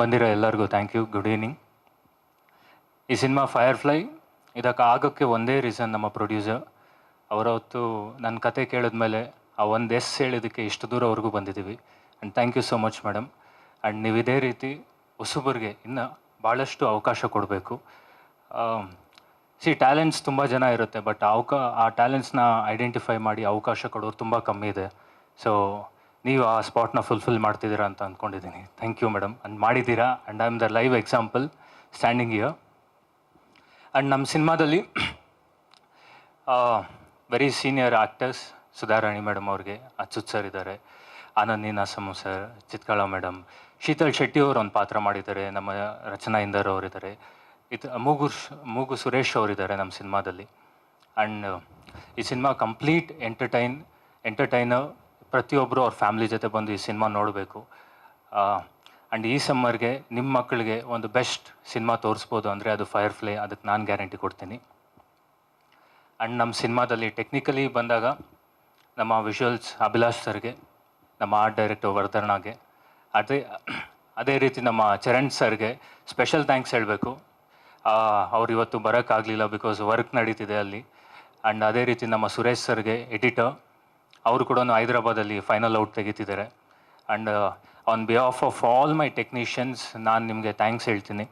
ಬಂದಿರೋ ಎಲ್ಲರಿಗೂ thank you good evening ಈ ಸಿನಿಮಾ ಫೈರ್ ಫ್ಲೈ ಇದಕ್ಕೆ ಆಗೋಕ್ಕೆ ಒಂದೇ ರೀಸನ್ ನಮ್ಮ ಪ್ರೊಡ್ಯೂಸರ್ ಅವರವತ್ತು ನನ್ನ ಕತೆ ಕೇಳಿದ್ಮೇಲೆ ಆ ಒಂದು ಎಸ್ ಹೇಳಿದ್ದಕ್ಕೆ ಇಷ್ಟು ದೂರವರೆಗೂ ಬಂದಿದ್ದೀವಿ. And thank you so much madam and ನೀವು ಇದೇ ರೀತಿ ಹೊಸಬರಿಗೆ ಇನ್ನು ಭಾಳಷ್ಟು ಅವಕಾಶ ಕೊಡಬೇಕು. ಸಿ ಟ್ಯಾಲೆಂಟ್ಸ್ ತುಂಬ ಜನ ಇರುತ್ತೆ ಬಟ್ ಅವಕಾ ಆ ಟ್ಯಾಲೆಂಟ್ಸ್ನ ಐಡೆಂಟಿಫೈ ಮಾಡಿ ಅವಕಾಶ ಕೊಡೋರು ತುಂಬ ಕಮ್ಮಿ ಇದೆ. ಸೊ ನೀವು ಆ ಸ್ಪಾಟ್ನ ಫುಲ್ಫಿಲ್ ಮಾಡ್ತಿದ್ದೀರಾ ಅಂತ ಅಂದ್ಕೊಂಡಿದ್ದೀನಿ ಥ್ಯಾಂಕ್ ಯು ಮೇಡಮ್ ಅಂಡ್ ಮಾಡಿದ್ದೀರಾ? And I am the live example standing year and ನಮ್ಮ ಸಿನಿಮಾದಲ್ಲಿ very senior actors Sudharani madam ಅವ್ರಿಗೆ ಅಚ್ಚುತ್ ಸರ್ ಇದ್ದಾರೆ ಆನಂದ್ ನೀನಾಸಮ್ ಸರ್ ಚಿತ್ಕಳ ಮೇಡಮ್ ಶೀತಲ್ ಶೆಟ್ಟಿ ಅವರು ಒಂದು ಪಾತ್ರ ಮಾಡಿದ್ದಾರೆ, ನಮ್ಮ ರಚನಾ ಇಂದರ್ ಅವರಿದ್ದಾರೆ ಇದು ಮೂಗು ಮೂಗು ಸುರೇಶ್ ಅವರಿದ್ದಾರೆ ನಮ್ಮ ಸಿನಿಮಾದಲ್ಲಿ. ಆ್ಯಂಡ್ ಈ ಸಿನಿಮಾ ಕಂಪ್ಲೀಟ್ ಎಂಟರ್ಟೈನ್ ಎಂಟರ್ಟೈನರ್ ಪ್ರತಿಯೊಬ್ಬರು ಅವ್ರ ಫ್ಯಾಮ್ಲಿ ಜೊತೆ ಬಂದು ಈ ಸಿನಿಮಾ ನೋಡಬೇಕು. ಆ್ಯಂಡ್ ಈ ಸಮ್ಮರ್ಗೆ ನಿಮ್ಮ ಮಕ್ಕಳಿಗೆ ಒಂದು ಬೆಸ್ಟ್ ಸಿನಿಮಾ ತೋರಿಸ್ಬೋದು ಅಂದರೆ ಅದು ಫೈರ್ ಫ್ಲೈ ಅದಕ್ಕೆ ನಾನು ಗ್ಯಾರಂಟಿ ಕೊಡ್ತೀನಿ. ಆ್ಯಂಡ್ ನಮ್ಮ ಸಿನಿಮಾದಲ್ಲಿ ಟೆಕ್ನಿಕಲಿ ಬಂದಾಗ ನಮ್ಮ ವಿಷುವಲ್ಸ್ ಅಭಿಲಾಷ್ ಸರ್ಗೆ, ನಮ್ಮ ಆರ್ಟ್ ಡೈರೆಕ್ಟರ್ ವರ್ಧನಾಗೆ ಅದೇ ಅದೇ ರೀತಿ ನಮ್ಮ ಚರಣ್ ಸರ್ಗೆ ಸ್ಪೆಷಲ್ ಥ್ಯಾಂಕ್ಸ್ ಹೇಳಬೇಕು. ಅವ್ರು ಇವತ್ತು ಬರೋಕ್ಕಾಗಲಿಲ್ಲ ಬಿಕಾಸ್ ವರ್ಕ್ ನಡೀತಿದೆ ಅಲ್ಲಿ. ಆ್ಯಂಡ್ ಅದೇ ರೀತಿ ನಮ್ಮ ಸುರೇಶ್ ಸರ್ಗೆ ಎಡಿಟರ್ ಅವರು ಕೂಡ ಹೈದರಾಬಾದಲ್ಲಿ final out ತೆಗಿತಿದ್ದಾರೆ. And on behalf of all my technicians ನಾನು ನಿಮಗೆ ಥ್ಯಾಂಕ್ಸ್ ಹೇಳ್ತೀನಿ.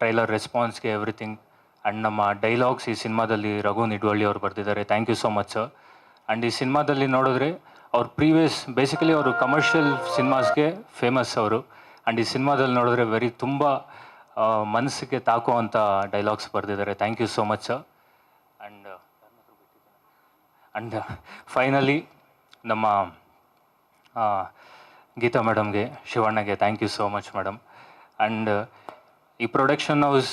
ಟ್ರೈಲರ್ ರೆಸ್ಪಾನ್ಸ್ಗೆ ಎವ್ರಿಥಿಂಗ್ ಆ್ಯಂಡ್ ನಮ್ಮ ಡೈಲಾಗ್ಸ್ ಈ ಸಿನಿಮಾದಲ್ಲಿ ರಘು ನಿಡ್ವಳ್ಳಿ ಅವರು ಬರೆದಿದ್ದಾರೆ. Thank you so much sir and ಈ ಸಿನಿಮಾದಲ್ಲಿ ನೋಡಿದ್ರೆ ಅವ್ರ ಪ್ರೀವಿಯಸ್ ಬೇಸಿಕಲಿ ಅವರು ಕಮರ್ಷಿಯಲ್ ಸಿನಿಮಾಸ್ಗೆ ಫೇಮಸ್ ಅವರು. ಆ್ಯಂಡ್ ಈ ಸಿನಿಮಾದಲ್ಲಿ ನೋಡಿದ್ರೆ ವೆರಿ ತುಂಬ ಮನಸ್ಸಿಗೆ ತಾಕುವಂಥ ಡೈಲಾಗ್ಸ್ ಬರೆದಿದ್ದಾರೆ. Thank you so much sir and and finally ನಮ್ಮ ಆ, ಗೀತಾ ಮೇಡಮ್ಗೆ ಶಿವಣ್ಣಗೆ thank you so much madam and ಈ ಪ್ರೊಡಕ್ಷನ್ ಹೌಸ್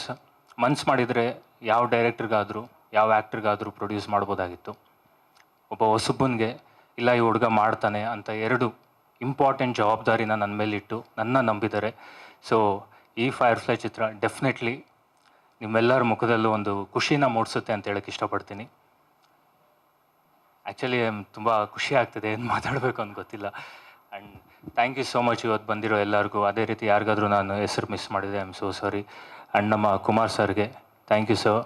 ಮನ್ಸ್ ಮಾಡಿದರೆ ಯಾವ ಡೈರೆಕ್ಟ್ರಿಗಾದರೂ ಯಾವ ಆ್ಯಕ್ಟ್ರಿಗಾದರೂ ಪ್ರೊಡ್ಯೂಸ್ ಮಾಡ್ಬೋದಾಗಿತ್ತು. ಒಬ್ಬ ಹೊಸಬನಿಗೆ ಇಲ್ಲ ಈ ಹುಡುಗ ಮಾಡ್ತಾನೆ ಅಂತ ಎರಡು ಇಂಪಾರ್ಟೆಂಟ್ ಜವಾಬ್ದಾರಿನ ನನ್ನ ಮೇಲಿಟ್ಟು ನನ್ನ ನಂಬಿದ್ದಾರೆ ಸೊ ಈ ಫೈರ್ ಫ್ಲೈ ಚಿತ್ರ ಡೆಫಿನೆಟ್ಲಿ ನಿಮ್ಮೆಲ್ಲರ ಮುಖದಲ್ಲೂ ಒಂದು ಖುಷಿನ ಮೂಡಿಸುತ್ತೆ ಅಂತ ಹೇಳಕ್ಕೆ ಇಷ್ಟಪಡ್ತೀನಿ. ಆ್ಯಕ್ಚುಲಿ ತುಂಬ ಖುಷಿ ಆಗ್ತಿದೆ ಏನು ಮಾತಾಡಬೇಕು ಅಂತ ಗೊತ್ತಿಲ್ಲ. And thank you so much ಇವತ್ತು ಬಂದಿರೋ ಎಲ್ಲರಿಗೂ. ಅದೇ ರೀತಿ ಯಾರಿಗಾದರೂ ನಾನು ಹೆಸರು ಮಿಸ್ ಮಾಡಿದೆ I am so sorry and ನಮ್ಮ ಕುಮಾರ್ ಸರ್ಗೆ ಥ್ಯಾಂಕ್ ಯು ಸರ್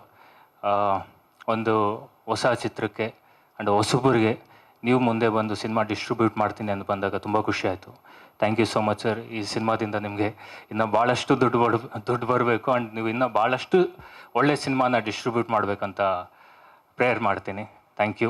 ಒಂದು ಹೊಸ ಚಿತ್ರಕ್ಕೆ ಆ್ಯಂಡ್ ಹೊಸಬರಿಗೆ ನೀವು ಮುಂದೆ ಬಂದು ಸಿನಿಮಾ ಡಿಸ್ಟ್ರಿಬ್ಯೂಟ್ ಮಾಡ್ತೀನಿ ಅಂತ ಬಂದಾಗ ತುಂಬ ಖುಷಿ ಆಯಿತು. Thank you so much sir ಈ ಸಿನಿಮಾದಿಂದ ನಿಮಗೆ ಇನ್ನೂ ಭಾಳಷ್ಟು ದುಡ್ಡು ಬಡ ದುಡ್ಡು ಬರಬೇಕು ಆ್ಯಂಡ್ ನೀವು ಇನ್ನೂ ಭಾಳಷ್ಟು ಒಳ್ಳೆ ಸಿನಿಮಾನ ಡಿಸ್ಟ್ರಿಬ್ಯೂಟ್ ಮಾಡಬೇಕಂತ ಪ್ರೇಯರ್ ಮಾಡ್ತೀನಿ. Thank you